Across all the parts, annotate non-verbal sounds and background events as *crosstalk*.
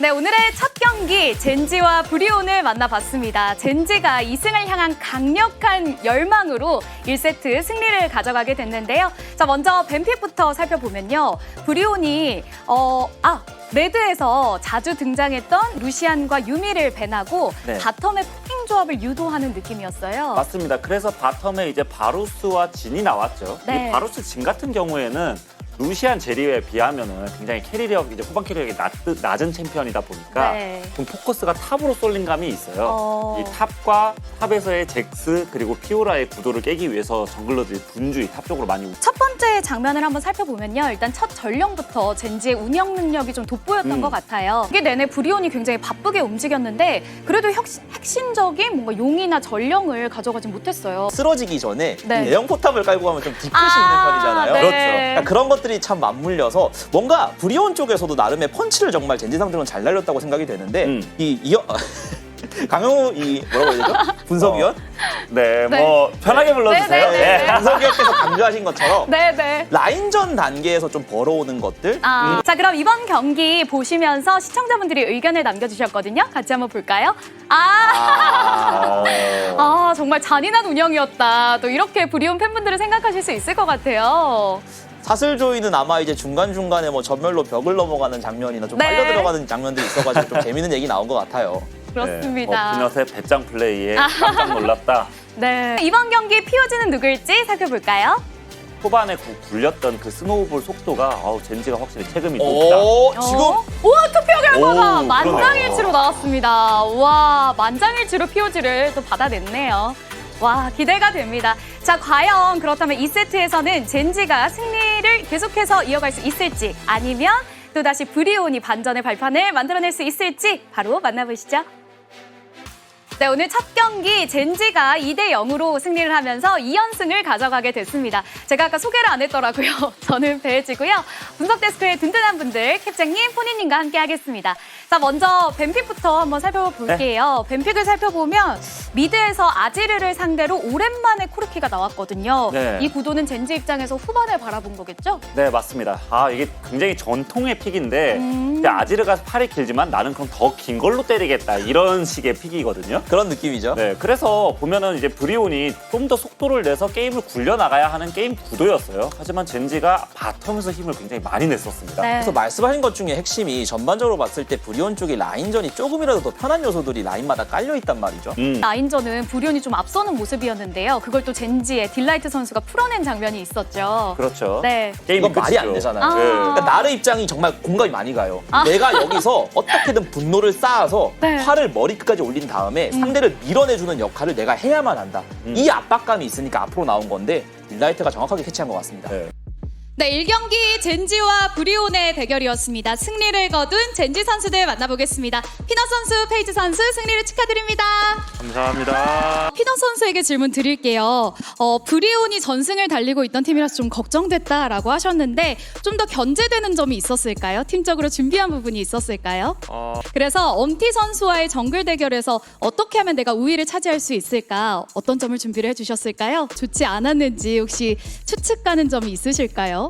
네, 오늘의 첫 경기 젠지와 브리온을 만나봤습니다. 젠지가 2승을 향한 강력한 열망으로 1세트 승리를 가져가게 됐는데요. 자, 먼저 뱀픽부터 살펴보면요. 브리온이 어, 아, 레드에서 자주 등장했던 루시안과 유미를 배나고 네. 바텀의 포킹 조합을 유도하는 느낌이었어요. 맞습니다. 그래서 바텀에 이제 바루스와 진이 나왔죠. 네. 이 바루스 진 같은 경우에는 루시안 제리에 비하면은 굉장히 캐리력 이제 후반 캐리력이 낮, 낮은 챔피언이다 보니까 네. 좀 포커스가 탑으로 쏠린 감이 있어요. 어. 이 탑과 탑에서의 잭스 그리고 피오라의 구도를 깨기 위해서 정글러들이 분주히 탑 쪽으로 많이 우- 첫 번째 장면을 한번 살펴보면요. 일단 첫 전령부터 젠지의 운영 능력이 좀 돋보였던 음. 것 같아요. 이게 내내 브리온이 굉장히 바쁘게 움직였는데 그래도 혁- 핵심적인 뭔가 용이나 전령을 가져가지 못했어요. 쓰러지기 전에 네. 이 대형 포탑을 깔고 가면 좀 뒤끝이 아, 있는 편이잖아요. 네. 그렇죠. 그러니까 그런 것 들이 참 맞물려서 뭔가 브리온 쪽에서도 나름의 펀치를 정말 젠지 상대로는 잘 날렸다고 생각이 되는데 음. 이 이어 *laughs* 강영우 이 뭐라고 해야 되죠? *laughs* 분석위원? 네, 네. 뭐 편하게 불러주세요. 네, 네, 네. 분석위원께서 강조하신 것처럼 네 네. 라인전 단계에서 좀 벌어오는 것들 아, 자 그럼 이번 경기 보시면서 시청자분들이 의견을 남겨주셨거든요. 같이 한번 볼까요? 아, 아, *laughs* 아 정말 잔인한 운영이었다. 또 이렇게 브리온 팬분들은 생각하실 수 있을 것 같아요. 사슬 조이는 아마 이제 중간 중간에 뭐 전멸로 벽을 넘어가는 장면이나 좀 네. 빨려 들어가는 장면들이 있어가지고 좀 재밌는 얘기 나온 것 같아요. 그렇습니다. 네, 뭐 비넛의 배짱 플레이에 깜짝 놀랐다. *laughs* 네. 이번 경기 피오지는 누구일지 살펴볼까요? 초반에 구- 굴렸던 그 스노우볼 속도가 아우 젠지가 확실히 체급이 높다. 오, 지금 어? 우와 투표 결과가 오, 만장일치로 나왔습니다. 와 만장일치로 POG를 또 받아냈네요. 와 기대가 됩니다. 자 과연 그렇다면 2세트에서는 젠지가 승리를 계속해서 이어갈 수 있을지 아니면 또다시 브리온이 반전의 발판을 만들어낼 수 있을지 바로 만나보시죠. 네, 오늘 첫 경기 젠지가 2대 0으로 승리를 하면서 2연승을 가져가게 됐습니다. 제가 아까 소개를 안 했더라고요. *laughs* 저는 배혜지고요. 분석 데스크의 든든한 분들 캡장님, 포니님과 함께 하겠습니다. 자, 먼저 뱀픽부터 한번 살펴볼게요. 뱀픽을 살펴보면 미드에서 아지르를 상대로 오랜만에 코르키가 나왔거든요. 네. 이 구도는 젠지 입장에서 후반을 바라본 거겠죠? 네, 맞습니다. 아, 이게 굉장히 전통의 픽인데 음. 아지르가 팔이 길지만 나는 그럼 더 긴 걸로 때리겠다. 이런 식의 픽이거든요. 그런 느낌이죠. 네, 그래서 보면은 이제 브리온이 좀 더 속도를 내서 게임을 굴려 나가야 하는 게임 구도였어요. 하지만 젠지가 바텀에서 힘을 굉장히 많이 냈었습니다. 네. 그래서 말씀하신 것 중에 핵심이 전반적으로 봤을 때 브리온 쪽이 라인전이 조금이라도 더 편한 요소들이 라인마다 깔려 있단 말이죠. 음. 라인전은 브리온이 좀 앞서는 모습이었는데요. 그걸 또 젠지의 딜라이트 선수가 풀어낸 장면이 있었죠. 그렇죠. 네. 게임이 이건 말이 안 끝이죠. 되잖아요. 아. 네. 그러니까 나의 입장이 정말 공감이 많이 가요. 아. 내가 여기서 어떻게든 분노를 쌓아서 네. 화를 머리 끝까지 올린 다음에 상대를 밀어내주는 역할을 내가 해야만 한다. 음. 이 압박감이 있으니까 앞으로 나온 건데 딜라이트가 정확하게 캐치한 것 같습니다. 네. 네, 1경기 젠지와 브리온의 대결이었습니다. 승리를 거둔 젠지 선수들 만나보겠습니다. 피넛 선수, 페이지 선수 승리를 축하드립니다. 감사합니다. 피넛 선수에게 질문 드릴게요. 어, 브리온이 전승을 달리고 있던 팀이라서 좀 걱정됐다라고 하셨는데 좀 더 견제되는 점이 있었을까요? 팀적으로 준비한 부분이 있었을까요? 어, 그래서 엄티 선수와의 정글 대결에서 어떻게 하면 내가 우위를 차지할 수 있을까? 어떤 점을 준비를 해주셨을까요? 좋지 않았는지 혹시 추측 가는 점이 있으실까요?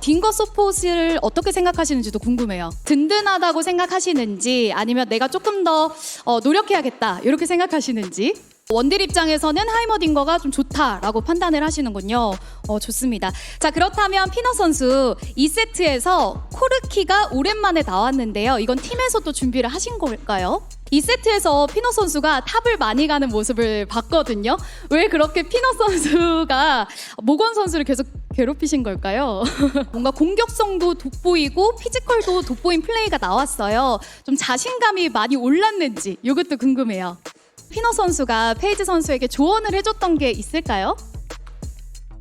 딩거 서폿을 어떻게 생각하시는지도 궁금해요. 든든하다고 생각하시는지 아니면 내가 조금 더 어, 노력해야겠다 이렇게 생각하시는지 원딜 입장에서는 하이머 딩거가 좀 좋다라고 판단을 하시는군요. 어, 좋습니다. 자, 그렇다면 피너 선수 2세트에서 코르키가 오랜만에 나왔는데요. 이건 팀에서도 준비를 하신 걸까요? 2세트에서 피너 선수가 탑을 많이 가는 모습을 봤거든요. 왜 그렇게 피너 선수가 모건 선수를 계속 괴롭히신 걸까요? *laughs* 뭔가 공격성도 돋보이고 피지컬도 돋보인 플레이가 나왔어요. 좀 자신감이 많이 올랐는지 이것도 궁금해요. 피너 선수가 페이지 선수에게 조언을 해줬던 게 있을까요?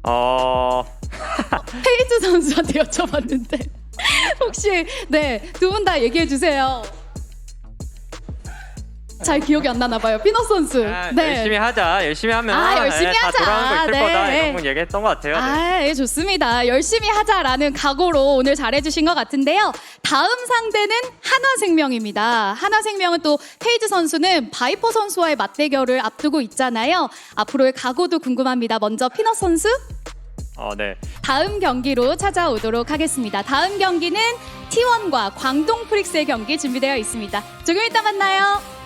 어, *laughs* 페이지 선수한테 여쭤봤는데 *laughs* 혹시 네 두 분 다 얘기해 주세요. 잘 기억이 안 나나 봐요. 피너 선수. 아, 열심히 하자. 열심히 하면 아, 열심히 예, 다 하자. 돌아오는 거 있을 네. 거다. 이런 건 얘기했던 것 같아요. 네. 아, 예, 좋습니다. 열심히 하자라는 각오로 오늘 잘해주신 것 같은데요. 다음 상대는 한화생명입니다. 한화생명은 또 페이지 선수는 바이퍼 선수와의 맞대결을 앞두고 있잖아요. 앞으로의 각오도 궁금합니다. 먼저 피넛 선수. 어, 네. 다음 경기로 찾아오도록 하겠습니다. 다음 경기는 T1과 광동 프릭스의 경기 준비되어 있습니다. 조금 이따 만나요.